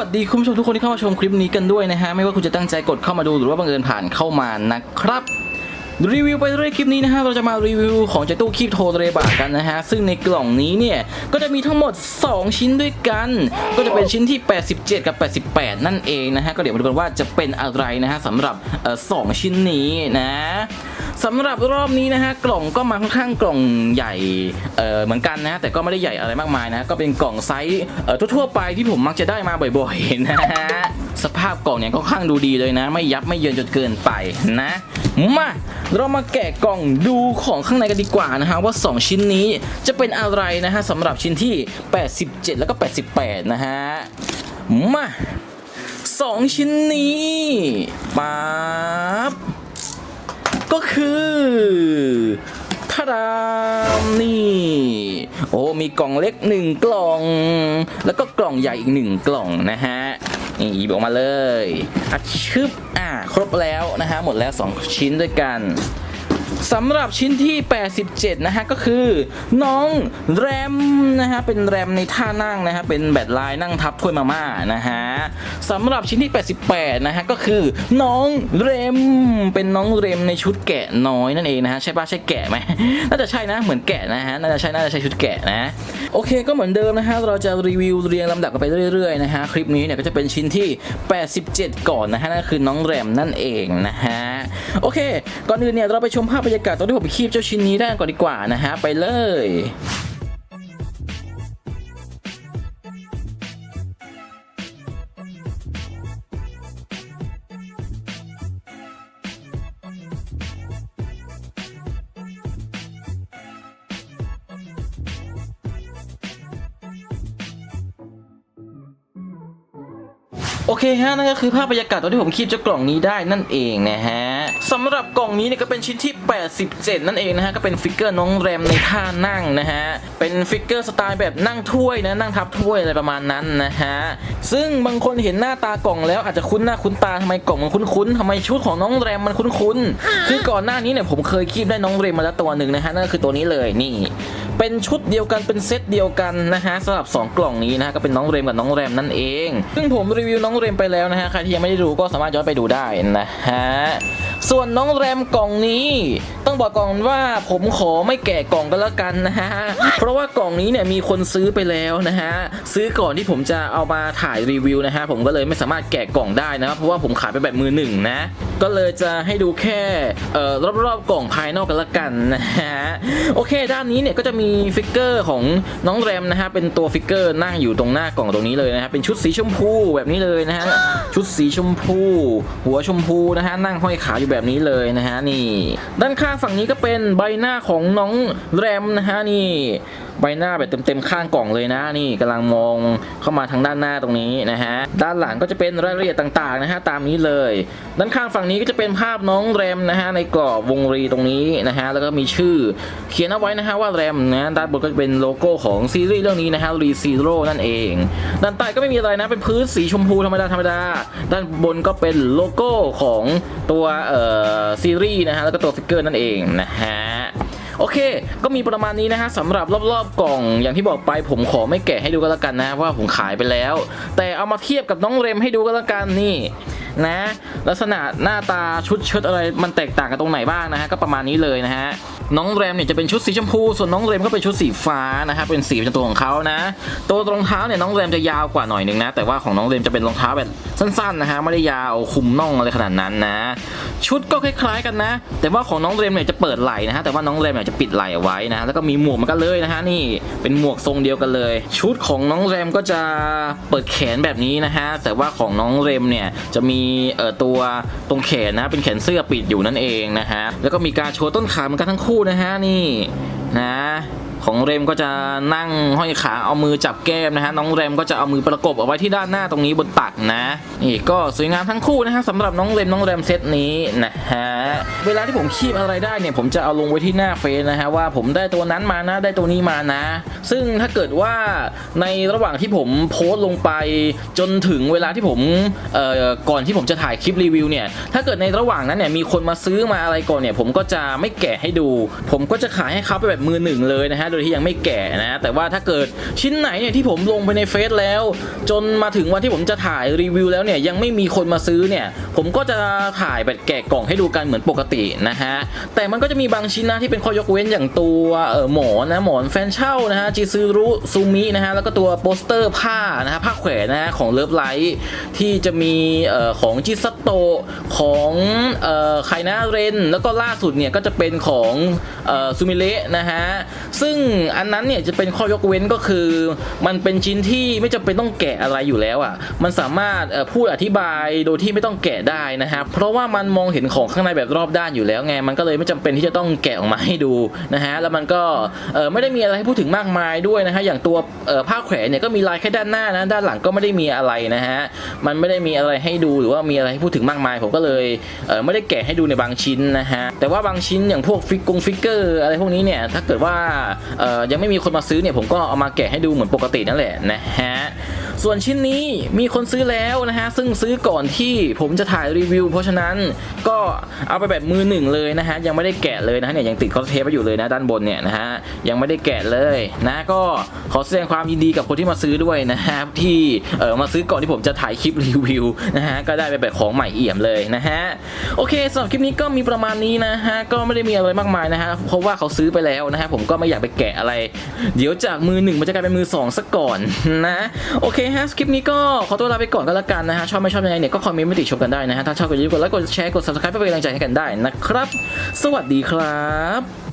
วัสดีคุณผู้ชมทุกคนที่เข้ามาชมคลิปนี้กันด้วยนะฮะไม่ว่าคุณจะตั้งใจกดเข้ามาดูหรือว่าบังเอิญผ่านเข้ามานะครับ รีวิวไปเรื่อยคลิปนี้นะฮะเราจะมารีวิวของเจตู้คีบโทเรบากันนะฮะซึ่งในกล่องนี้เนี่ยก็จะมีทั้งหมด 2 ชิ้นด้วยกัน ก็จะเป็นชิ้นที่ 87 กับ 88 นั่นเองนะฮะก็เดี๋ยวมาดูกันว่าจะเป็นอะไรนะฮะสำหรับสองชิ้นนี้นะสำหรับรอบนี้นะฮะกล่องก็มาค่อนข้างกล่องใหญ่เออเหมือนกันนะแต่ก็ไม่ได้ใหญ่อะไรมากมายนะก็เป็นกล่องไซส์เอ่อทั่วๆไปที่ผมมักจะได้มาบ่อยๆนะฮะ สภาพกล่องเนี่ยก็ค่อนข้างดูดีเลยนะ ไม่ยับไม่เยินจนเกินไปนะ มาเรามาแกะกล่องดูของข้างในกันดีกว่านะฮะว่า 2 ชิ้นนี้จะเป็นอะไรนะฮะสำหรับชิ้นที่ 87 แล้วก็ 88 นะฮะ มาสองชิ้นนี้ปั๊บก็คือทาดามนี่ โอ้มีกล่องเล็กหนึ่งกล่อง แล้วก็กล่องใหญ่อีกหนึ่งกล่องนะฮะ นี่หยิบออกมาเลยอัดชึบอ่าครบแล้วนะฮะหมดแล้ว 2 ชิ้นด้วยกัน สำหรับชิ้นที่ 87 นะฮะ ก็คือน้องแรมนะฮะ เป็นแรมในท่านั่งนะฮะ เป็นแบตลายนั่งทับถ้วยมาม่านะฮะสำหรับชิ้นที่ 88 นะฮะ ก็คือน้องเรม เป็นน้องเรมในชุดแกะน้อยนั่นเองนะฮะ ใช่ปะใช่แกะไหมน่าจะใช่นะ เหมือนแกะนะฮะ น่าจะใช่ น่าจะใช่ชุดแกะนะ โอเค ก็เหมือนเดิมนะฮะ เราจะรีวิวเรียงลำดับกันไปเรื่อยๆนะฮะ คลิปนี้เนี่ยก็จะเป็นชิ้นที่ 87 ก่อนนะฮะ นั่นคือน้องแรมนั่นเองนะฮะ โอเค ก่อนอื่นเนี่ยเราไปชมภาพรรยากาศตอนที่ผมไปคีบเจ้าชิ้นนี้ได้ก่อนดีกว่านะฮะไปเลย โอเคฮะนั่นก็คือภาพบรรยากาศตอนที่ผมคีบเจ้ากล่องนี้ได้นั่นเองนะฮะสำหรับกล่องนี้เนี่ยก็เป็นชิ้นที่ 87 นั่นเองนะฮะก็เป็นฟิกเกอร์น้องแรมในท่านั่งนะฮะเป็นฟิกเกอร์สไตล์แบบนั่งถ้วยนะนั่งทับถ้วยอะไรประมาณนั้นนะฮะซึ่งบางคนเห็นหน้าตากล่องแล้วอาจจะคุ้นหน้าคุ้นตาทำไมกล่องมันคุ้นๆทำไมชุดของน้องแรมมันคุ้นๆคือก่อนหน้านี้เนี่ยผมเคยคีบได้น้องแรมมาแล้วตัวหนึ่งนะฮะนั่นก็คือตัวนี้เลยนี่เป็นชุดเดียวกันเป็นเซตเดียวกันนะฮะสำหรับ 2 กล่องนี้นะฮะก็เป็นน้องเรมกับน้องแรมนั่นเอง ซึ่งผมรีวิวน้องเรมไปแล้วนะฮะใครที่ยังไม่ได้ดูก็สามารถย้อนไปดูได้นะฮะส่วนน้องแรมกล่องนี้ ต้องบอกก่อนว่าผมขอไม่แกะกล่องกันแล้วกันนะฮะ เพราะว่ากล่องนี้เนี่ยมีคนซื้อไปแล้วนะฮะ ซื้อก่อนที่ผมจะเอามาถ่ายรีวิวนะฮะ ผมก็เลยไม่สามารถแกะกล่องได้นะ เพราะว่าผมขายไปแบบมือหนึ่งนะ ก็เลยจะให้ดูแค่เอ่อรอบๆกล่องภายนอกกันละกันนะฮะ โอเค ด้านนี้เนี่ยก็จะมีฟิกเกอร์ของน้องแรมนะฮะ เป็นตัวฟิกเกอร์นั่งอยู่ตรงหน้ากล่องตรงนี้เลยนะฮะ เป็นชุดสีชมพูแบบนี้เลยนะฮะ ชุดสีชมพู หัวชมพูนะฮะ นั่งห้อยขาอยู่แบบนี้เลยนะฮะนี่ ด้านข้างฝั่งนี้ก็เป็นใบหน้าของน้องแรมนะฮะนี่ ใบหน้าแบบเต็มๆข้างกล่องเลยนะนี่กำลังมองเข้ามาทางด้านหน้าตรงนี้นะฮะด้านหลังก็จะเป็นรายละเอียดต่างๆนะฮะตามนี้เลย ด้านข้างฝั่งนี้ก็จะเป็นภาพน้องแรมนะฮะในกรอบวงรีตรงนี้นะฮะแล้วก็มีชื่อเขียนเอาไว้นะฮะว่าแรมนะด้านบนก็จะเป็นโลโก้ของซีรีส์เรื่องนี้นะฮะรีซีโร่นั่นเอง ด้านใต้ก็ไม่มีอะไรนะเป็นพื้นสีชมพูธรรมดาธรรมดาด้านบนก็เป็นโลโก้ของตัวเอ่อซีรีส์นะฮะแล้วก็ตัวฟิกเกอร์นั่นเองนะฮะ โอเค ก็มีประมาณนี้นะฮะสำหรับรอบๆกล่องอย่างที่บอกไปผมขอไม่แกะให้ดูก็แล้วกันนะ ว่าผมขายไปแล้ว แต่เอามาเทียบกับน้องเรมให้ดูก็แล้วกันนี่นะลักษณะหน้าตาชุดเชิดอะไรมันแตกต่างกันตรงไหนบ้างนะฮะก็ประมาณนี้เลยนะฮะ น้องเรมเนี่ยจะเป็นชุดสีชมพู ส่วนน้องเรมก็เป็นชุดสีฟ้านะฮะเป็นสีประจำตัวของเขานะ ตัวรองเท้าเนี่ยน้องเรมจะยาวกว่าหน่อยหนึงนะ แต่ว่าของน้องเรมจะเป็นรองเท้าแบบสั้นๆนะฮะไม่ได้ยาวคุมน่องอะไรขนาดนั้นนะ ชุดก็คล้ายๆกันนะ แต่ว่าของน้องเรมเนี่ยจะเปิดไหล่นะฮะแต่ว่าน้องเรมเนี่ยจะปิดไหล่เอาไว้นะแล้วก็มีหมวกมันกันเลยนะฮะนี่เป็นหมวกทรงเดียวกันเลย ชุดของน้องเรมก็จะเปิดแขนแบบนี้นะฮะแต่ว่าของน้องเรมเนี่ยจะมีเอ่อตัวตรงแขนนะเป็นแขนเสื้อปิดอยู่นั่นเองนะฮะแล้วก็มีการโชว์ต้นขาเหมือนกันทั้งคู่นะฮะนี่นะ ของเรมก็จะนั่งห้อยขาเอามือจับแก้มนะฮะน้องเรมก็จะเอามือประกบเอาไว้ที่ด้านหน้าตรงนี้บนตักนะนี่ก็สวยงามทั้งคู่นะฮะสำหรับน้องเรมน้องเรมเซตนี้นะฮะเวลาที่ผมคีบอะไรได้เนี่ยผมจะเอาลงไว้ที่หน้าเฟซนะฮะว่าผมได้ตัวนั้นมานะได้ตัวนี้มานะ ซึ่งถ้าเกิดว่าในระหว่างที่ผมโพสต์ลงไปจนถึงเวลาที่ผมเอ่อก่อนที่ผมจะถ่ายคลิปรีวิวเนี่ยถ้าเกิดในระหว่างนั้นเนี่ยมีคนมาซื้อมาอะไรก่อนเนี่ยผมก็จะไม่แกะให้ดู ผมก็จะขายให้เขาไปแบบมือหนึ่งเลยนะฮะโดยที่ยังไม่แกะนะ แต่ว่าถ้าเกิดชิ้นไหนเนี่ยที่ผมลงไปในเฟซแล้ว จนมาถึงวันที่ผมจะถ่ายรีวิวแล้วเนี่ยยังไม่มีคนมาซื้อเนี่ย ผมก็จะถ่ายแบบแกะกล่องให้ดูกันเหมือนปกตินะฮะ แต่มันก็จะมีบางชิ้นนะที่เป็นข้อยกเว้นอย่างตัวเออหมอนนะหมอนแฟนเช่านะฮะจิซูรุซูมินะฮะแล้วก็ตัวโปสเตอร์ผ้านะฮะผ้าแขวนนะฮะของเลิฟไลท์ที่จะมีเอ่อของจิซัตโตของเอ่อไคนาเรน แล้วก็ล่าสุดเนี่ยก็จะเป็นของเอ่อซูมิเละนะฮะซึ่งอันนั้นเนี่ยจะเป็นข้อยกเว้นก็คือ มันเป็นชิ้นที่ไม่จำเป็นต้องแกะอะไรอยู่แล้วอะ มันสามารถพูดอธิบายโดยที่ไม่ต้องแกะได้นะฮะเพราะว่ามันมองเห็นของข้างในแบบรอบด้านอยู่แล้วไง มันก็เลยไม่จำเป็นที่จะต้องแกะออกมาให้ดูนะฮะ แล้วมันก็ไม่ได้มีอะไรให้พูดถึงมากมายด้วยนะฮะ อย่างตัวผ้าแขวนเนี่ยก็มีลายแค่ด้านหน้านะ ด้านหลังก็ไม่ได้มีอะไรนะฮะ มันไม่ได้มีอะไรให้ดูหรือว่ามีอะไรให้พูดถึงมากมาย ผมก็เลยเไม่ได้แกะให้ดูในบางชิ้นนะฮะ แต่ว่าบางชิ้นอย่างพวกฟิกกงฟิกเกอร์อะไรพวกนี้เนี่ย ถ้าเกิดว่ายังไม่มีคนมาซื้อเนี่ยผมก็เอามาแกะให้ดูเหมือนปกตินั่นแหละนะฮะ ส่วนชิ้นนี้มีคนซื้อแล้วนะฮะ ซึ่งซื้อก่อนที่ผมจะถ่ายรีวิว เพราะฉะนั้นก็เอาไปแบบมือหนึ่งเลยนะฮะ ยังไม่ได้แกะเลยนะะเนี่ยยังติดคอสเทปไว้อยู่เลยนะด้านบนเนี่ยนะฮะ ยังไม่ได้แกะเลยนะก็ขอแสดงความยินดีกับคนที่มาซื้อด้วยนะฮะที่เออมาซื้อก่อนที่ผมจะถ่ายคลิปรีวิวนะฮะก็ได้ไปแบบของใหม่เอี่ยมเลยนะฮะโอเคสำหรับคลิปนี้ก็มีประมาณนี้นะฮะก็ไม่ได้มีอะไรมากมายนะฮะเพราะว่าเขาซื้อไปแล้วนะฮะผมก็ไม่อยากไปแกะอะไร เดี๋ยวจากมือหนึ่งมันจะกลายเป็นมือสองซะก่อนนะโอเคฮะ คลิปนี้ก็ขอตัวลาไปก่อนก็แล้วกันนะฮะ ชอบไม่ชอบยังไงเนี่ยก็คอมเมนต์มาติชมกันได้นะฮะ ถ้าชอบก็อย่าลืมกดไลค์ กดแชร์ กด subscribe เพื่อเป็นกำลังใจให้กันได้นะครับ สวัสดีครับ